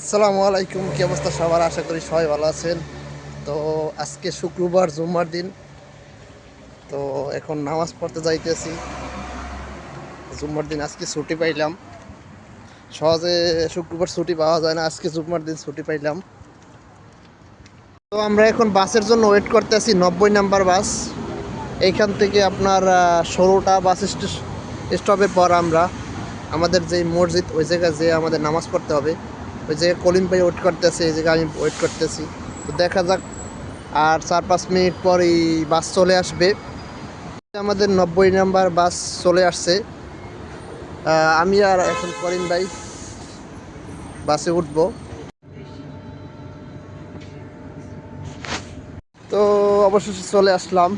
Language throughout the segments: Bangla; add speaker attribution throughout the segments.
Speaker 1: আসসালামু আলাইকুম, কি অবস্থা সবার? আশা করি সবাই ভালো আছেন। তো আজকে শুক্রবার, জুম্মার দিন। তো এখন নামাজ পড়তে যাইতেছি। জুম্মার দিন আজকে ছুটি পাইলাম। সহজে শুক্রবার ছুটি পাওয়া যায় না, আজকে জুম্মার দিন ছুটি পাইলাম। তো আমরা এখন বাসের জন্য ওয়েট করতে আছি নব্বই নাম্বার বাস। এইখান থেকে আপনার ষোলোটা বাস স্টপের পর আমরা, আমাদের যেই মসজিদ, ওই জায়গায় যেয়ে আমাদের নামাজ পড়তে হবে। ওই যে কলিম ভাই ওয়েট করতেছে, এই জায়গায় আমি ওয়েট করতেছি। তো দেখা যাক, আর চার পাঁচ মিনিট পর এই বাস চলে আসবে। আমাদের নব্বই নাম্বার বাস চলে আসছে। আমি আর এখন করিম ভাই বাসে উঠবো। তো অবশেষে চলে আসলাম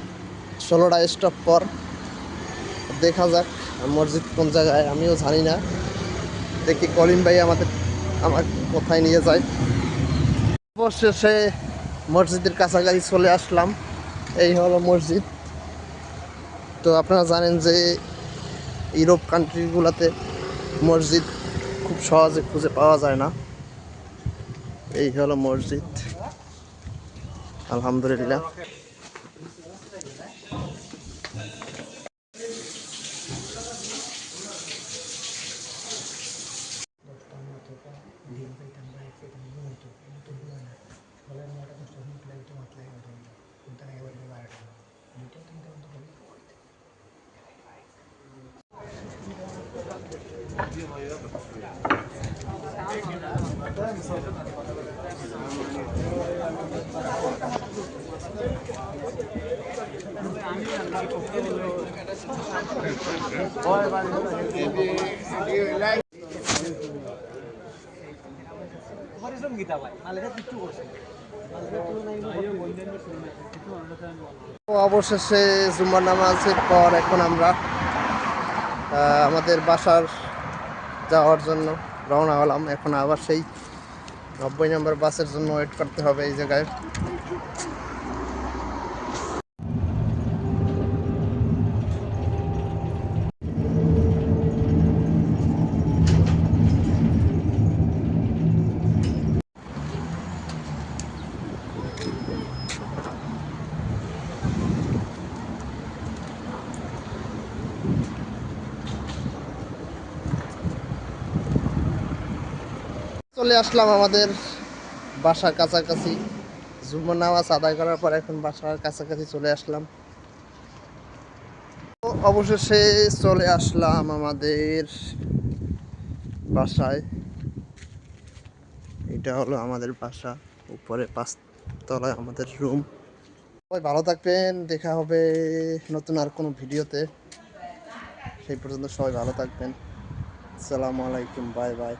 Speaker 1: ষোলোটা স্টপ পর। দেখা যাক, মসজিদ কোন জায়গায়, আমিও জানি না। দেখি কলিম ভাই আমাদের আমার কোথায় নিয়ে যায়। অবশেষে মসজিদের কাছাকাছি চলে আসলাম। এই হলো মসজিদ। তো আপনারা জানেন যে ইউরোপ কান্ট্রিগুলোতে মসজিদ খুব সহজে খুঁজে পাওয়া যায় না। এই হলো মসজিদ। আলহামদুলিল্লাহ। অবশেষে জুম্মার নামাজের পর এখন আমরা আমাদের বাসার যাওয়ার জন্য রওনা হলাম। এখন আবার সেই নব্বই নম্বর বাসের জন্য ওয়েট করতে হবে এই জায়গায়। চলে আসলাম আমাদের বাসার কাছাকাছি। জুম্মার নামাজ আদায় করার পর এখন বাসার কাছাকাছি চলে আসলাম। অবশেষে চলে আসলাম আমাদের বাসায়। এটা হলো আমাদের বাসা, উপরে পাঁচতলায় আমাদের রুম। সবাই ভালো থাকবেন, দেখা হবে নতুন আর কোনো ভিডিওতে। সেই পর্যন্ত সবাই ভালো থাকবেন। আসসালামু আলাইকুম, বাই বাই।